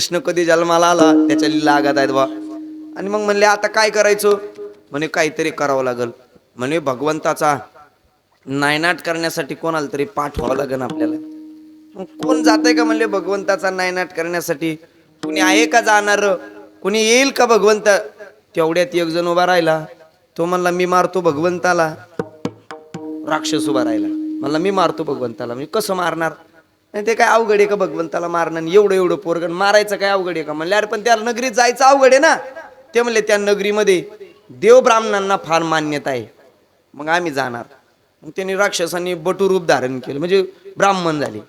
कृष्ण कधी जन्माला आला त्याच्या लागत आहेत बा आणि मग म्हणले आता काय करायचं? म्हणे काहीतरी करावं लागल. म्हणे भगवंताचा नायनाट करण्यासाठी कोणाला तरी पाठवावं लागेल आपल्याला. मग कोण जातंय का म्हणले भगवंताचा नायनाट करण्यासाठी? कुणी आहे का जाणार? कुणी येईल का भगवंत? तेवढ्यात एक जण उभा राहिला. तो म्हणला मी मारतो भगवंताला. राक्षस उभा राहिला. म्हणला मी मारतो भगवंताला. मी कसं मारणार? नाही ते काय अवघड आहे का भगवंताला मारणं आणि एवढं एवढं पोरगण मारायचं काय अवघड आहे का? म्हणले अरे पण त्या नगरीत जायचं अवघड आहे ना. ते म्हणले त्या नगरीमध्ये देव ब्राह्मणांना फार मान्यता आहे. मग आम्ही जाणार. मग त्यांनी राक्षसांनी बटू रूप धारण केलं. म्हणजे ब्राह्मण झाले.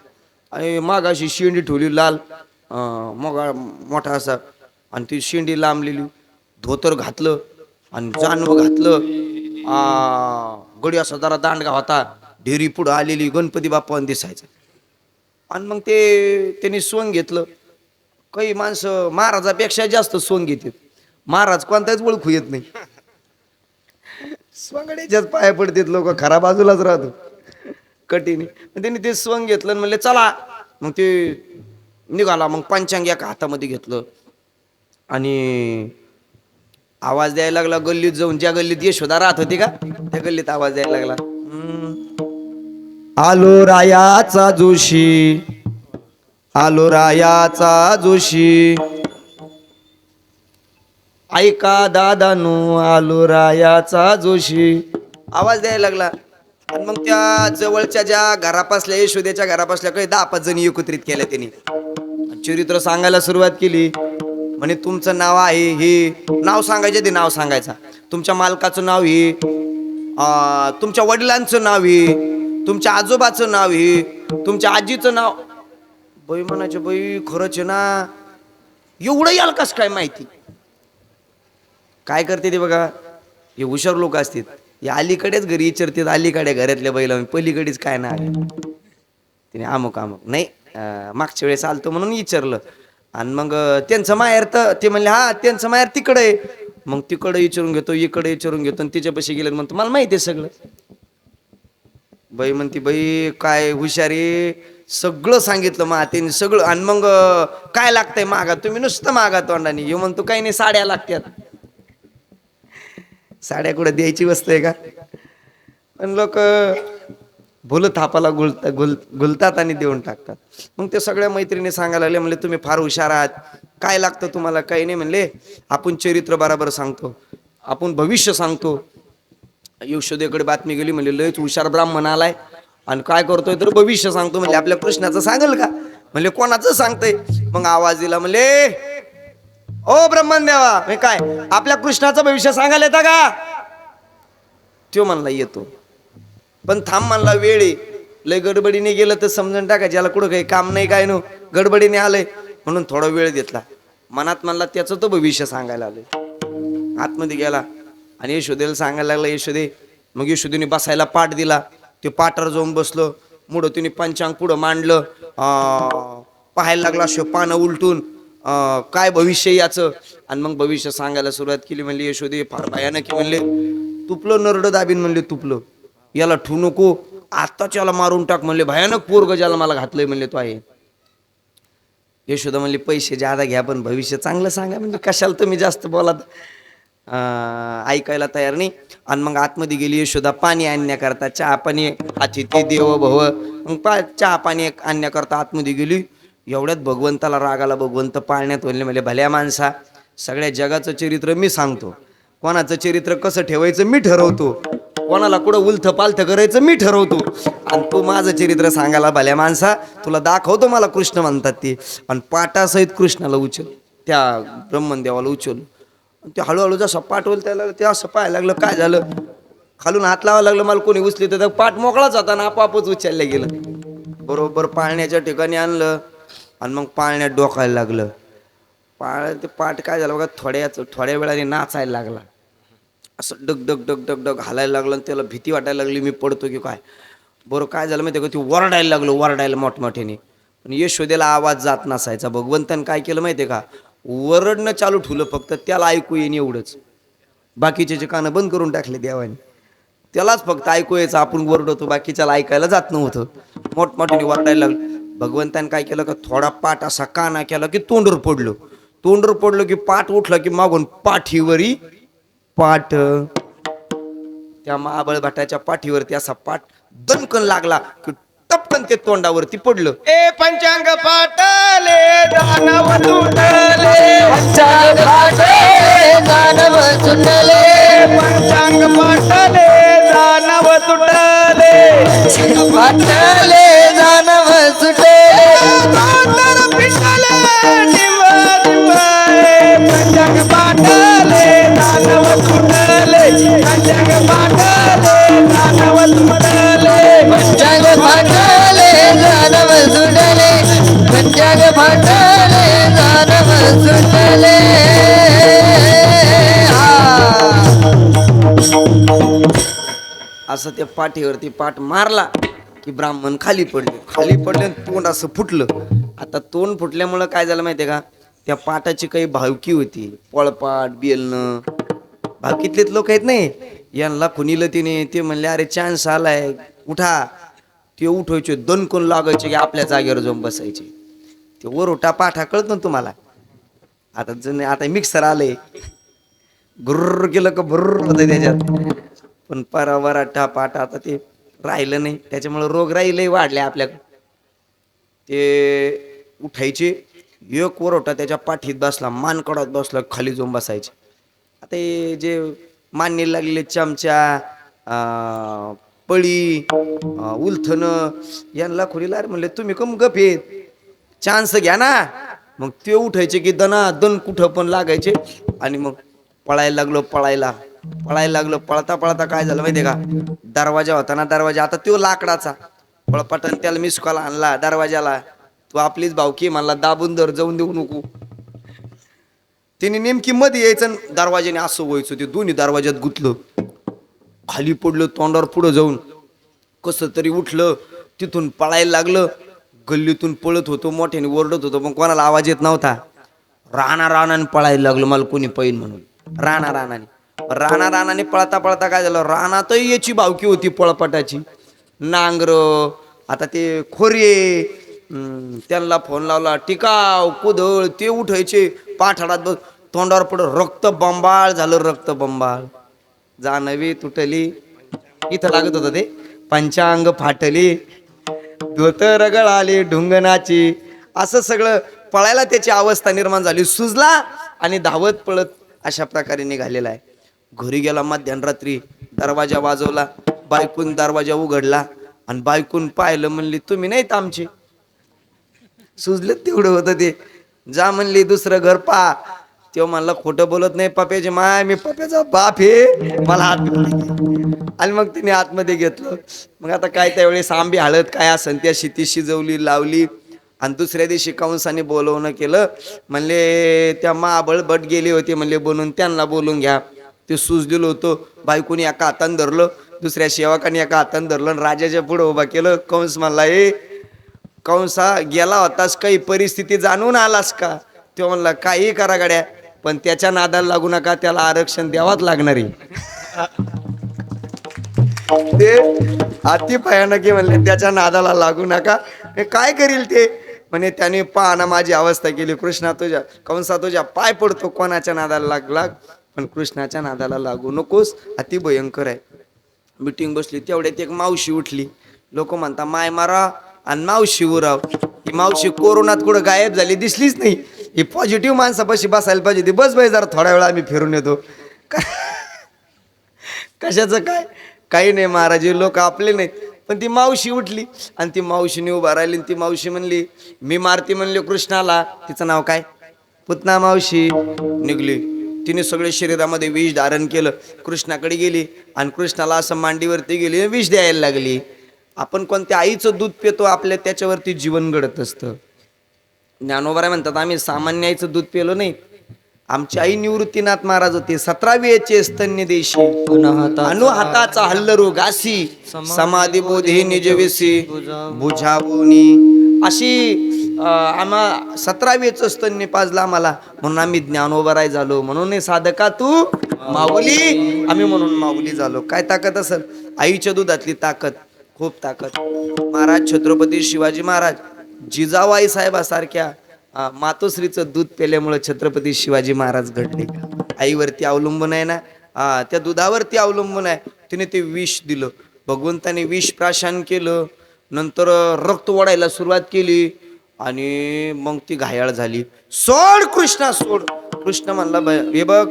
आणि माग अशी शेंडी ठेवली लाल मोगा मग मोठा असा. आणि ती शेंडी लांबलेली. धोतर घातलं आणि जानव घातलं. गडी असा जरा दांडगा होता. ढेरी पुढं आलेली. गणपती बाप्पा दिसायचं. आणि मग ते त्यांनी सोंग घेतलं. काही माणसं महाराजापेक्षा जास्त सोंग घेतात. महाराज कोणताच ओळखू येत नाही. स्वंगड्याच्याच पाया पडतात लोक खरा बाजूलाच राहतो. कठीण मग त्यांनी ते स्वंग घेतलं आणि म्हणले चला. मग ते निघाला. मग पंचांग एका हातामध्ये घेतलं. आणि आवाज द्यायला लागला गल्लीत जाऊन. ज्या गल्लीत यशोदा राहत होती का त्या गल्लीत आवाज द्यायला लागला. आलो रायाचा जोशी. आलो रायाचा जोशी. ऐका दादानो आलो रायाचा जोशी. आवाज द्यायला लागला. आणि मग त्या जवळच्या ज्या घरापासल्या यशोदेच्या घरापासल्या काही दहा पाच जणी एकत्रित केल्या त्यांनी चरित्र सांगायला सुरुवात केली. म्हणे तुमचं नाव आहे हे. नाव सांगायचे ते नाव सांगायचा. तुमच्या मालकाचं नाव हे. तुमच्या वडिलांचं नाव हे. तुमच्या आजोबाचं नाव हे तुमच्या आजीचं नाव. बाई म्हणायचे बाई खरंच आहे ना एवढं याल कस काय माहिती? काय करते ते बघा हे हुशार लोक असतात. हे अलीकडेच घरी विचारतात अलीकडे घरातल्या बैला पलीकडेच काय ना तिने अमुक अमुक नाही मागच्या वेळेस आलतो म्हणून विचारलं आणि मग त्यांचं माहेर तर ते म्हणले हा त्यांचं माहेर तिकडे मग तिकडे विचारून घेतो इकडे विचारून घेतो आणि तिच्यापाशी गेलं म्हणतो मला माहिती आहे सगळं. बाई म्हणती बाई काय हुशारी? सगळं सांगितलं मा सगळं. आणि मग काय लागतंय मागा? तुम्ही नुसतं मागा तोंडाने. येऊ म्हणतो काही नाही साड्या लागत्यात. साड्या कुठं द्यायची वस्तू आहे का? पण लोक भुल थापाला गुलता गुल गुलतात आणि देऊन टाकतात. मग ते सगळ्या मैत्रिणी सांगायला लागले म्हणले तुम्ही फार हुशार आहात. काय लागतं तुम्हाला? काही नाही म्हणले. आपण चरित्र बराबर सांगतो. आपण भविष्य सांगतो. यशोदेकडे बातमी गेली म्हणजे लयच हुशार ब्राह्मण आलाय. आणि काय करतोय तर भविष्य सांगतो म्हणजे आपल्या प्रश्नाचं सांगेल का? म्हणजे कोणाचं सांगतंय? मग आवाज दिला म्हणले ओ ब्रह्मन देवा काय आपल्या कृष्णाचं भविष्य सांगायला येतं का? तो म्हणला येतो. पण थांब म्हणला वेळ आहे. लय गडबडीने गेलं तर समजून टाका ज्याला कुठं काही काम नाही काय नो गडबडीने आलंय. म्हणून थोडा वेळ घेतला. मनात म्हणला त्याचं तो भविष्य सांगायला आलोय. आतमध्ये गेला. आणि यशोदेला सांगायला लागला यशोदे मग यशोदेने बसायला पाठ दिला. ते पाटावर जाऊन बसलो. मुडं तिने पंचांग पुढं मांडलं. पाहायला लागला शो पानं उलटून. अं, काय भविष्य याचं? आणि मग भविष्य सांगायला सुरुवात केली. म्हणली यशोदे फार भयानक म्हणले तुपलं नरड दाबीन. म्हणले तुपलं. याला ठू नको. आत्ताच याला मारून टाक. म्हणले भयानक पोरग ज्याला मला घातलंय. म्हणले तो आहे. यशोदा म्हणले पैसे जादा घ्या पण भविष्य चांगलं सांगा. म्हणजे कशाला तुम्ही जास्त बोलात? ऐकायला तयार नाही. आणि मग आतमध्ये गेली यशोदा पाणी आणण्याकरता चहा पाणी अतिथी देव भव. मग पा चहा पाणी आणण्याकरता आतमध्ये गेली. एवढ्यात भगवंताला रागाला भगवंत पाळण्यात म्हणले म्हणजे भल्या माणसा सगळ्या जगाचं चरित्र मी सांगतो. कोणाचं चरित्र कसं ठेवायचं मी ठरवतो. कोणाला कुठं उलथ पालथ करायचं मी ठरवतो. आणि तू माझं चरित्र सांगायला भल्या माणसा तुला दाखवतो मला कृष्ण म्हणतात ते. आणि पाटासहित कृष्णाला उचल. त्या ब्रह्मदेवाला उचल. ते हळूहळू जसं पाठ त्याला त्या असं पाहायला लागलं काय झालं? खालून हात लावायला लागलं मला कोणी उचली तर पाठ मोकळाच होता ना आपापच उचललं गेलं. बरोबर पाळण्याच्या ठिकाणी आणलं आणि मग पाळण्यात डोकायला लागलं. पाळ ते पाठ काय झालं बघा थोड्याच थोड्या वेळाने नाचायला लागला. असं डग डग डग डग डग हालायला लागलं आणि त्याला भीती वाटायला लागली मी पडतो की काय? बरं काय झालं माहिती का? ते वरडायला लागलो वरडायला मोठमोठ्याने. पण यशोदेला आवाज जात नसायचा. भगवंतानं काय केलं माहिती आहे का? वरडणं चालू ठेवलं फक्त त्याला ऐकू येईन एवढंच. बाकीचे जे कानं बंद करून टाकले देवाने त्यालाच फक्त ऐकू यायचं आपण वरडतो बाकीच्याला ऐकायला जात नव्हतं. मोठमोठ्याने वरडायला लागलं. भगवंताने काय केलं का थोडा पाठ असा काना केला की तोंडवर पडलो. तोंडवर पडलो की पाठ उठला की मागून पाठीवरी पाठ. त्या महाबळ भटाच्या पाठीवरती असा पाठ दणकन लागला की टपकन ते तोंडावरती पडलं. ए पंचांग पाटले दानव तुटले. पंचांग पाटले दानव सुटले पंचांग पाटले दानव तुटले. पाटले दानव सुटले पाटर पिटले निम निमाए पंचांग पाटले दानव दानव दानव सुटले दानव सुटले असं त्या पाठीवरती पाठ मारला की ब्राह्मण खाली पडले. खाली पडले तोंड असं फुटलं. आता तोंड फुटल्यामुळं काय झालं माहितीये का? त्या पाटाची काही भावकी होती. पळपाट बेलणं. भावकीतलेच लोक आहेत नाही यांना खुनीलं तिने ते म्हणले अरे चान्स आलाय. उठा. ते उठवायचे दोन कोण लागायचे की आपल्या जागेवर जाऊन बसायचे. ते वरोटा पाठा कळत ना तुम्हाला. आता जण आता मिक्सर आलंय गुर्र केलं का भुर्र होतं त्याच्यात. पण परा वराठा पाठा आता ते राहिलं नाही. त्याच्यामुळे रोग राहिले वाढले आपल्याकडे. ते उठायचे. एक वरोटा त्याच्या पाठीत बसला मानकडात बसला खाली जाऊन बसायचे. आता हे जे मान्य लागलेले चमचा अं, पळी उलथन यांना खोलीला अरे म्हणले तुम्ही कम गप येत चान्स घ्या ना. मग ते उठायचे की दना दन कुठं पण लागायचे. आणि मग पळायला लागलो पळायला. पळायला लागलो पळता पळता काय झालं माहितीये का? दरवाजा होता ना दरवाजा. आता तो लाकडाचा. पळपटन त्याला मिसकॉल आणला दरवाजाला. तू आपलीच भावकी मला दाबून दर जाऊन देऊ नको. तिने नेमकी मध्ये यायचं दरवाज्याने असं व्हायचं ते दोन्ही दरवाज्यात गुतलं. खाली पडलं तोंडावर पुढं जाऊन. कसं तरी उठलं तिथून पळायला लागलं. गल्लीतून पळत होतो मोठ्याने ओरडत होतो पण कोणाला आवाज येत नव्हता. राणा राणाने पळायला लागलो मला कोणी पैन म्हणून. राणा राणाने. राणा राणाने पळता पळता काय झालं रानातही याची बावकी होती पळपटाची. नांगर आता ते खोरे त्यांना फोन लावला टिकाव कुदळ ते उठायचे पाठाडात बस. तोंडावर पडलं रक्त बंबाळ झालं रक्त बंबाळ. जानवी तुटली. इथं लागत होतं ते. पंचांग फाटली. धोतर गळाली ढुंगणाची. असं सगळं पळायला त्याची अवस्था निर्माण झाली. सुजला आणि धावत पळत अशा प्रकारे निघालेला आहे. घरी गेला मध्यरात्री दरवाजा वाजवला बायकून दरवाजा उघडला आणि बायकून पाहिलं म्हणली तुम्ही नाहीत आमची. सुजलं तेवढं होतं ते. जा म्हणली दुसरं घर पा. तेव्हा म्हणला खोटं बोलत नाही पप्याची माय मी पप्याचा बाप हे. मला हात आणि मग तिने आतमध्ये घेतलं. मग आता काय त्यावेळेस आंबी हळद काय असन त्या शेती शिजवली लावली. आणि दुसऱ्या दिवशी कंसाने बोलवणं केलं. म्हणले त्या माबळ बट गेले होते. म्हणले बोलून त्यांना बोलून घ्या. ते सुजलेलं होतं. बायकोनी एका हातानं धरलं. दुसऱ्या सेवकाने एका हातानं धरलं आणि राजाच्या पुढं उभा केलं. कंस म्हणला ए कंसा गेला होतास काही परिस्थिती जाणून आलास का? तो म्हणला काही करा गाड्या पण त्याच्या नादाला लागू नका त्याला आरक्षण द्यावाच लागणार आहे. ते अति भयानक आहे म्हणले त्याच्या नादाला लागू नका. काय करील ते? म्हणे त्याने पाहना माझी अवस्था केली कृष्णा तुझ्या कंसा तुझ्या पाय पडतो कोणाच्या नादाला लाग लाग पण कृष्णाच्या नादाला लागू नकोस अति भयंकर आहे. मिटिंग बसली तेवढ्यात एक मावशी उठली. लोक म्हणता माय मारा आणि मावशी उराव. ही मावशी कोरोनात कुठं गायब झाली दिसलीच नाही. ही पॉझिटिव्ह माणसापाशी बसायला पाहिजे ती बस बाई जरा थोड्या वेळा आम्ही फिरून येतो. कशाचं काय? काही नाही महाराज लोक आपले नाहीत. पण ती मावशी उठली आणि ती मावशीने उभा राहिली आणि ती मावशी म्हणली मी मारती म्हणली कृष्णाला. तिचं नाव काय? पुतना मावशी. निघली. तिने सगळे शरीरामध्ये विष धारण केलं. कृष्णाकडे गेली आणि कृष्णाला असं मांडीवरती गेली विष द्यायला लागली. आपण कोणत्या आईचं दूध पितो आपल्या त्याच्यावरती जीवन घडत असतं. ज्ञानोबराय म्हणतात आम्ही सामान्य आईचं दूध पिलो नाही. आमची आई निवृत्तीनाथ महाराज होते. सतरावी याचे स्तन्य देशी. अनु हाताचा हल्लरू घासी समाधी बोधी निजविसी बुझावूनी. अशी आम्हा सतरावीच स्तन्य पाजला आम्हाला. म्हणून आम्ही ज्ञानोबराय झालो. म्हणून साधका तू माऊली. आम्ही म्हणून माऊली झालो. काय ताकद असेल? आईच्या दुधातली ताकद. खूप ताकद. महाराज छत्रपती शिवाजी महाराज जिजाबाई साहेबासारख्या मातोश्रीचं दूध पेल्यामुळे छत्रपती शिवाजी महाराज घडले. आईवरती अवलंबून आहे ना? हा त्या दुधावरती अवलंबून आहे. तिने ते विष दिलं. भगवंताने विष प्राशन केलं. नंतर रक्त ओढायला सुरुवात केली आणि मग ती घायाळ झाली. सोड कृष्णा सोड. कृष्ण म्हणला "ब- हे बघ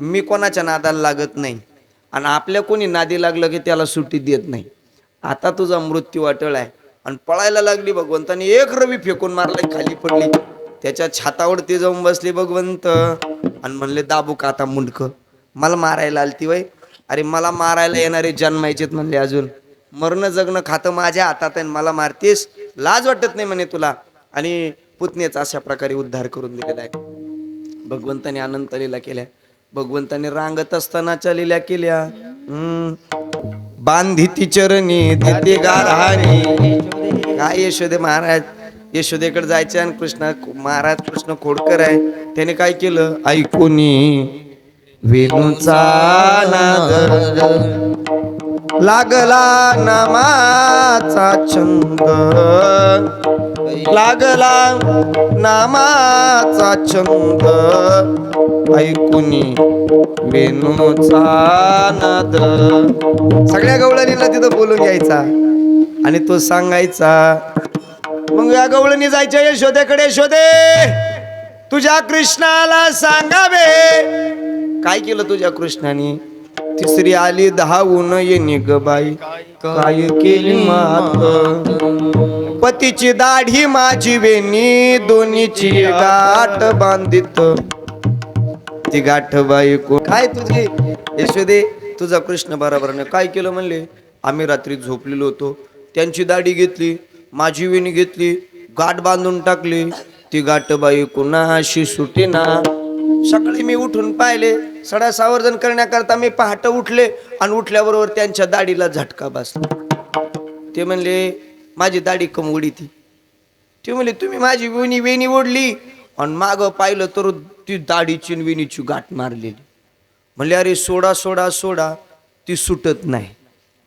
मी कोणाच्या नादाला लागत नाही. आणि आपल्या कोणी नादी लागलं की त्याला सुट्टी देत नाही. आता तुझा मृत्यू अटळ आहे. आणि पळायला लागली भगवंताने एक रवी फेकून मारला खाली पडली. त्याच्या छातावरती जाऊन बसली भगवंत. आणि म्हणले दाबू का आता मुंडक. मला मारायला आलती वय. अरे मला मारायला येणारे जन्मायचेत म्हणले अजून. मरण जगणं खातं माझ्या हातात आहे आणि मला मारतेस. लाज वाटत नाही म्हणे तुला. आणि पुतण्याचा अशा प्रकारे उद्धार करून दिलेला आहे. भगवंताने अनंत लीला केल्या. भगवंताने रांगत असतानाच्या लीला केल्या. हम्म. बांधिती चरणी देते गारहाणी. काय यशोदे महाराज यशोदेकडे जायचे आणि कृष्ण महाराज कृष्ण खोडकर आहे. त्याने काय केलं? ऐकूनी वेणूचा लागला नामाचा छंद. लागला नामाचा छंद. ऐकुनी वेणूचा नाद. सगळ्या गवळणीला तिथं बोलून घ्यायचा आणि तो सांगायचा मग या गवळणी जायच्या यशोदेकडे शोधे तुझ्या कृष्णाला सांगावे. काय केलं तुझ्या कृष्णाने? तिसरी आली दहावून ये निग बाई काय केली मात पतीची दाढी माझी वेणी दोन्हीची गाठ बांधित. ती गाठ बाई को काय तुझी? यशोदे तुझा कृष्ण बरोबर नाही काय केलं म्हणले? आम्ही रात्री झोपलेलो होतो. त्यांची दाढी घेतली माझी वेणी घेतली गाठ बांधून टाकली. ती गाठ बाई कुणाशी सुटे ना सकाळी मी उठून पाहिले. सडा सावर्जन करण्याकरता मी पहाटे उठले आणि उठल्याबरोबर त्यांच्या दाढीला झटका बसला. ते म्हणले माझी दाढी कम उडी ती. ते म्हणले तुम्ही माझी वेणी वेणी ओढली. आणि मागं पाहिलं तर ती दाढीची विणीची वेणीची गाठ मारलेली. म्हणले अरे सोडा सोडा सोडा ती सुटत नाही.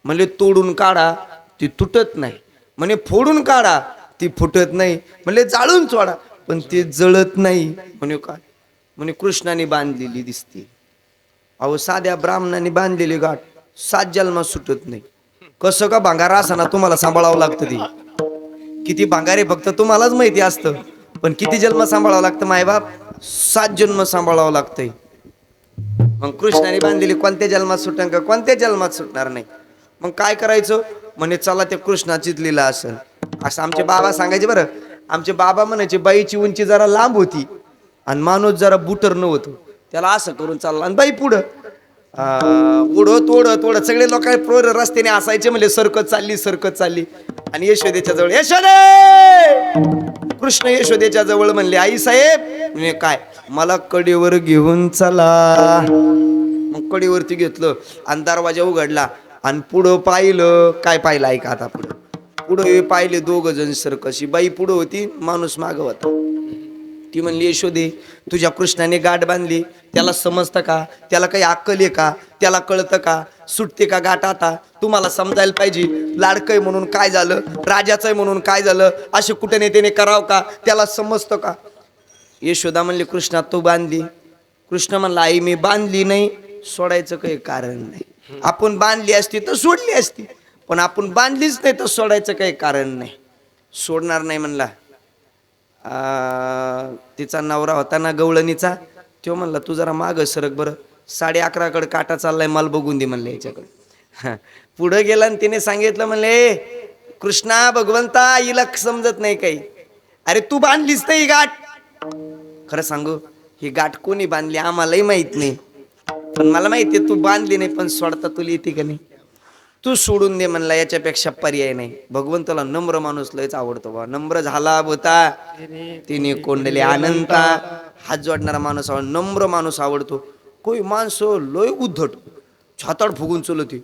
म्हणले तोडून काढा ती तुटत नाही. म्हणे फोडून काढा ती फुटत नाही. म्हणले जाळून सोडा पण ती जळत नाही. म्हणे काय म्हणे कृष्णाने बांधलेली दिसते. अहो साध्या ब्राह्मणाने बांधलेली गाठ सात जन्मात सुटत नाही. कसं का भांगार ना तुम्हाला सांभाळावं लागतं ती? किती भांगारे फक्त तुम्हालाच माहिती असतं. पण किती जन्म सांभाळावं लागतं मायबाप? सात जन्म सांभाळावं लागतंय. मग कृष्णाने बांधलेली कोणत्या जन्मात सुटन का? कोणत्या जन्मात सुटणार नाही? मग काय करायचं? म्हणे चला ते कृष्णाचीच लिला असेल. असं आमचे बाबा सांगायचे बरं. आमचे बाबा म्हणायचे बाईची उंची जरा लांब होती आणि माणूस जरा बुटर नव्हतं त्याला असं करून चालला आणि बाई पुढं. उडत उडत उडत सगळे लोक प्रोर रस्त्याने असायचे म्हणजे सरकत चालली सरकत चालली. आणि यशोदेच्या जवळ यशोदे! कृष्ण यशोदेच्या जवळ म्हणले आई साहेब. काय मला कडेवर घेऊन चला. मग कडेवरती घेतलं आणि दरवाजा उघडला आणि पुढं पाहिलं काय पाहिलं ऐका आता पुढं. पुढं पाहिले दोघ जण सरकशी. बाई पुढं होती माणूस मागं होता. ती म्हणली यशोदे तुझ्या कृष्णाने गाठ बांधली. त्याला समजतं का? त्याला काही अक्कल आहे का? त्याला कळतं का? सुटते का गाठ आता? तुम्हाला समजायला पाहिजे. लाडकंय म्हणून काय झालं? राजाचं आहे म्हणून काय झालं? असे कुठे नेत्याने करावं का? त्याला समजतं का? यशोदा म्हणली कृष्णा तू बांधली. कृष्ण म्हणला आई मी बांधली नाही. सोडायचं काही कारण नाही. आपण बांधली असती तर सोडली असती. पण आपण बांधलीच नाही तर सोडायचं काही कारण नाही. सोडणार नाही म्हणला. तिचा नवरा होता ना गवळणीचा तो म्हणला तू जरा माग सरक बरं. साडे अकराकडे काटा चाललाय मला बघून दे म्हणले याच्याकडे हा. पुढं गेला आणि तिने सांगितलं म्हणले कृष्णा भगवंता हिला समजत नाही काही. अरे तू बांधलीस ना ही गाठ. खरं सांगू ही गाठ कोणी बांधली आम्हालाही माहीत नाही. पण मला माहिती तू बांधली नाही पण सोडता तुला येते का नाही? तू सोडून दे म्हणला याच्यापेक्षा पर्याय नाही. भगवंताला नम्र माणूस लयच आवडतो बा. नम्र झाला होता तिने कोंडले अनंता. हात जोडणारा माणूस आवड नम्र माणूस आवडतो. कोई माणसं लय उद्धट छाताड फुगून चलती.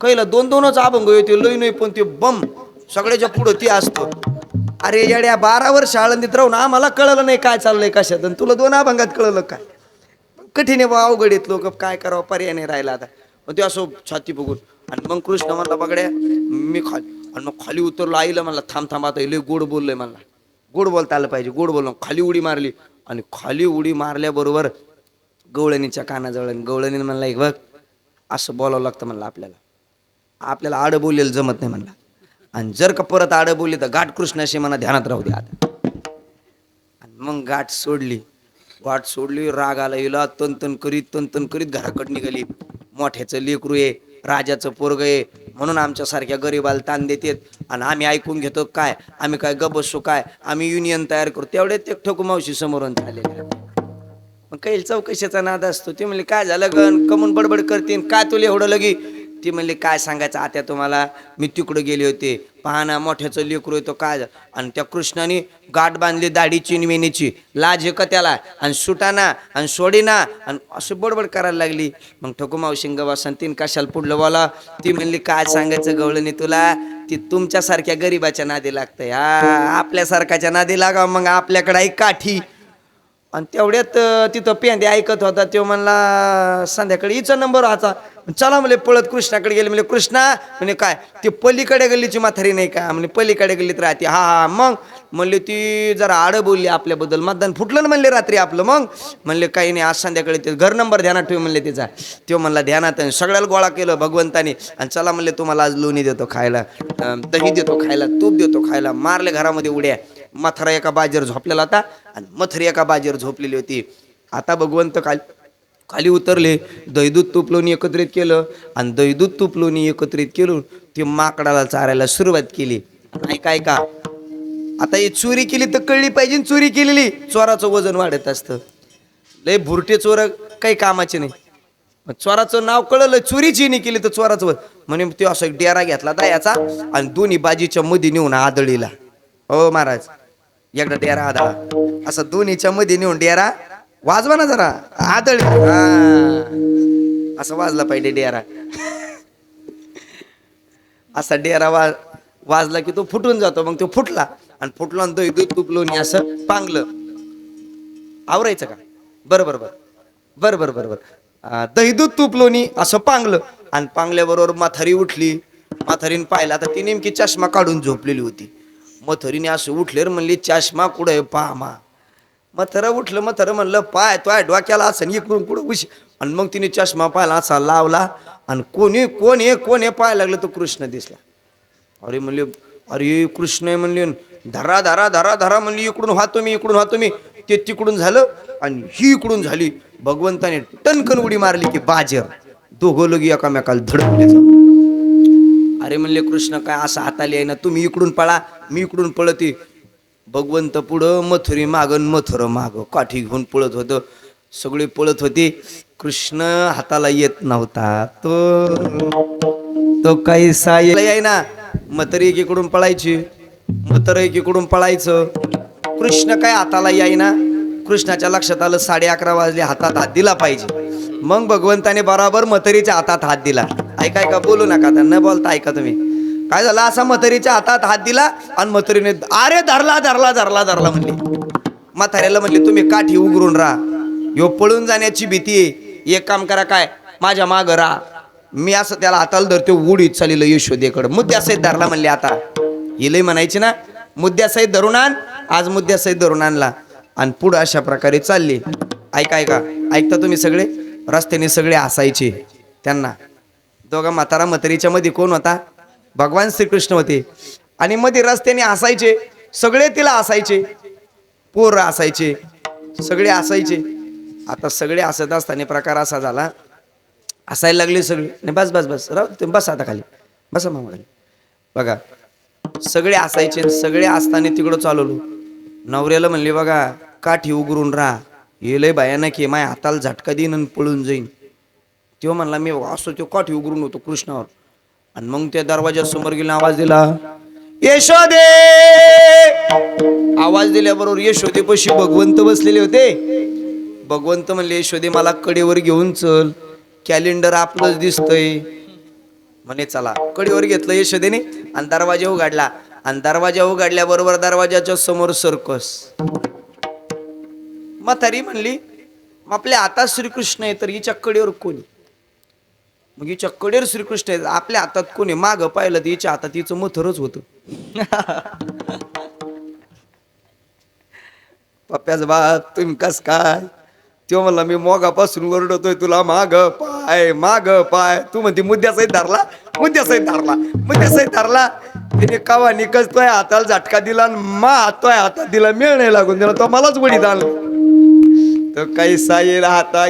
कैला दोन दोनच अभंग येते लय नाही पण ते बम सगळ्याच्या पुढं ते असतो. अरे येड्या बारा वर्ष आळंदीत राहून आम्हाला कळलं नाही काय चाललंय कशात आणि तुला दोन अभंगात कळलं काय? कठीण आहे बा अवघड येत लोक काय करावं पर्याय नाही राहिला आता. मग ते असो छाती बघून आणि मग कृष्ण म्हणला बघड्या मी खाली आणि मग खाली उतरलो आईला म्हणला थांब थांब आता लय गोड बोललोय म्हणला. गोड बोलता आलं पाहिजे गोड बोललो खाली उडी मारली. आणि खाली उडी मारल्याबरोबर गवळणीच्या कानाजवळ आणि गवळणीनं म्हणला एक बघ असं बोलावं लागतं म्हणलं आपल्याला. आपल्याला आडं बोललेलं जमत नाही म्हणला. आणि जर का परत आडं बोलली तर गाठ कृष्णाशी म्हणा ध्यानात राहू दे आता. आणि मग गाठ सोडली. गाठ सोडली राग आला हिला तन तन करीत तन तन करीत घराकडे निघाली. मोठ्याचं लेकरू आहे. राजाचं पोरग आहे म्हणून आमच्यासारख्या गरीबाला ताण देतात. आणि आम्ही ऐकून घेतो काय आम्ही काय गबसू काय आम्ही युनियन तयार करू. तेवढे ते ठोकू मावशी समोरून झालेले मग काही चौकशीचा नाद असतो. ते म्हणले काय झालं गण? कमून बडबड करतीन. काय तुला एवढं लगी ती म्हणली काय सांगायचं? आता तुम्हाला मी तिकडं गेले होते. पाहना मोठ्याचं लेकरू येतो काय आणि त्या कृष्णाने गाठ बांधली दाढी चिनविणीची. लाज लाज का त्याला? आणि सुटाना आणि सोडीना आणि असं बडबड करायला लागली. मग ठोकू मावशिंग गवासन तीन कशाला पुढलं बोला ती म्हणली काय सांगायचं गवळणी तुला? ती तुमच्यासारख्या गरीबाच्या नादी लागतंय. हा आपल्यासारख्याच्या नादी लागा मग आपल्याकडे आहे काठी. आणि तेवढ्यात तिथं पेंदे ऐकत होता. तो म्हणला संध्याकाळी हिचा नंबर होता चला म्हणले पळत कृष्णाकडे गेले. म्हणजे कृष्णा म्हणजे काय? ते पलीकडे गल्लीची म्हातारी नाही का? म्हणजे पलीकडे गल्लीत राहते. हा हा मग म्हणले ती जरा आडं बोलली आपल्याबद्दल. मतदान फुटलं ना म्हणले रात्री आपलं मग? म्हणले काही नाही आज संध्याकाळी ते घर नंबर ध्यानात ठेव म्हणले तिचा. तो म्हणला ध्यानात आणि सगळ्याला गोळा केलं भगवंतानी. आणि चला म्हणले तुम्हाला आज लोणी देतो खायला. दही देतो खायला तूप देतो खायला. मारले घरामध्ये उड्या. मथरा एका बाजेवर झोपलेला होता आणि मथरी एका बाजेवर झोपलेली होती. आता भगवंत काल खाली उतरले दैदूत तूप लोणी एकत्रित केलं आणि दैदूत तूप लोणी एकत्रित केलं ते माकडाला चारायला सुरुवात केली. ऐका ऐका. आता ही चोरी केली तर कळली पाहिजे चोरी केलेली. चोराचं वजन वाढत असतं. लय भुरटे चोर काही कामाचे नाही. चोराचं नाव कळलं चोरीची नाही केली तर चोराचं वजन. म्हणे ते असं एक डेरा घेतला याचा आणि दोन्ही बाजीच्या मध्ये नेऊन आदळीला. हो महाराज. एकदा डेरा आदळा. असं दोन्हीच्या मध्ये नेऊन डेरा वाजवा ना जरा. आदळ. असं वाजला पाहिजे डेरा. असा डेरा वाज वाजला की तो फुटून जातो मग तो फुटला. आणि फुटला आणि दही दूध तुपलो आणि असं पांगलं. आवरायचं का? बरं बरं बरं. बरं बरं बरं बरं. दही दूध तुपलोनी असं पांगलं. आणि पांगल्याबरोबर माथारी उठली. माथारीने पाहिला तर ती नेमकी चष्मा काढून झोपलेली होती. मथरीने असं उठले म्हणली चष्मा कुठं आहे पहा मा म्हातारं उठलं म्हातारं म्हणलं पाय तो आहे डोक्याला असं इकडून कुठं उशी. आणि मग तिने चष्मा पाहिला असा लावला. आणि कोणी कोण कोणी कोण पाहायला लागलं तो कृष्ण दिसला. अरे म्हणले अरे कृष्ण आहे म्हणले धरा धरा धरा धरा म्हणली इकडून वाहतो मी इकडून वाहतो मी ते तिकडून झालं आणि ही इकडून झाली. भगवंताने टनकन उडी मारली की बाजर. दोघं लोक एकामेकाला धडकले अरे म्हणले कृष्ण काय असं हाताली आहे ना तुम्ही इकडून पळा मी इकडून पळते. भगवंत पुढं मथुरी मागन मथुर माग. काठी घेऊन पळत होतं. सगळे पळत होते. कृष्ण हाताला येत नव्हता. तो तो काही साय आहे ना. मथरी एकीकडून पळायची. मथर एकीकडून पळायचं. कृष्ण काय हाताला यायना कृष्णाच्या लक्षात आलं साडे अकरा वाजले. हातात हात दिला पाहिजे. मग भगवंताने बराबर मथरीच्या हातात हात दिला. ऐका ऐका बोलू नका आता. न बोलता ऐका तुम्ही. काय झालं? असा मथरीच्या हातात हात दिला आणि मथरीने अरे धरला धरला धरला धरला म्हणली. म्हाताऱ्याला म्हणले तुम्ही काठी उघडून राहा. ह्यो पळून जाण्याची भीती आहे. एक काम करा काय? माझ्या माग राहा. मी असं त्याला हाताला धरतो उडीत चाललेलं यशोदेकडं. मुद्द्यासहित धरला म्हणले आता. हिलही म्हणायची ना? मुद्द्यासहित धरून आण. आज मुद्द्यासहित धरून आणला. आणि पुढं अशा प्रकारे चालले. ऐका ऐका. ऐकता तुम्ही सगळे? रस्त्याने सगळे हसायचे. त्यांना. दोघा म्हातारा म्हातारीच्या मध्ये कोण होता? भगवान श्रीकृष्ण होते. आणि मध्ये रस्त्याने असायचे. सगळे तिला असायचे. पोर असायचे. सगळे असायचे. आता सगळे असत असताना प्रकार असा झाला. असायला लागले सगळे. नाही बस बस बस. राहू तुम्ही बस आता खाली. बसा मामा खाली. बघा. सगळे असायचे. सगळे असताना तिकडं चालवलो. नवऱ्याला म्हणले बघा काठी उघडून राहा. हे लय भयानक हे माय हाताला झटका देईन आणि पळून जाईन. तेव्हा म्हणला मी असो तो काठी उघडून होतो कृष्णावर. आणि मग त्या दरवाजासमोर गेला आवाज दिला यशोदे! आवाज दिल्याबरोबर यशोदे पशी भगवंत बसलेले होते. भगवंत म्हणले यशोदे मला कडेवर घेऊन चल. कॅलेंडर आपलंच दिसतंय. म्हणे चला. कडेवर घेतलं यशोदेने आणि दरवाजा उघडला. आणि दरवाजा उघडल्याबरोबर दरवाजाच्या समोर सर्कस म्हातारी म्हणली आपल्या आता श्रीकृष्ण आहे तर हिच्या कडेवर कोणी मग हिच्या कडेर श्रीकृष्ण आहे आपल्या हातात कोणी माग पाहिलं तर हिच्या हातात हिचं मथरच होत. पप्प्याच बाप तुम्ही कस काय? तो म्हणला मी मोगापासून ओरडतोय तुला माग पाय माग पाय. तू म्हणते मुद्द्याचाही धरला? मुद्द्याचाही धरला. मुद्द्याचाही धरला. तिने कावा निकसतोय हाताला झटका दिला आणि मा हातोय हातात दिला मेळ नाही लागून दिला तो मलाच वडीत आणलं. तर काही साईल हाता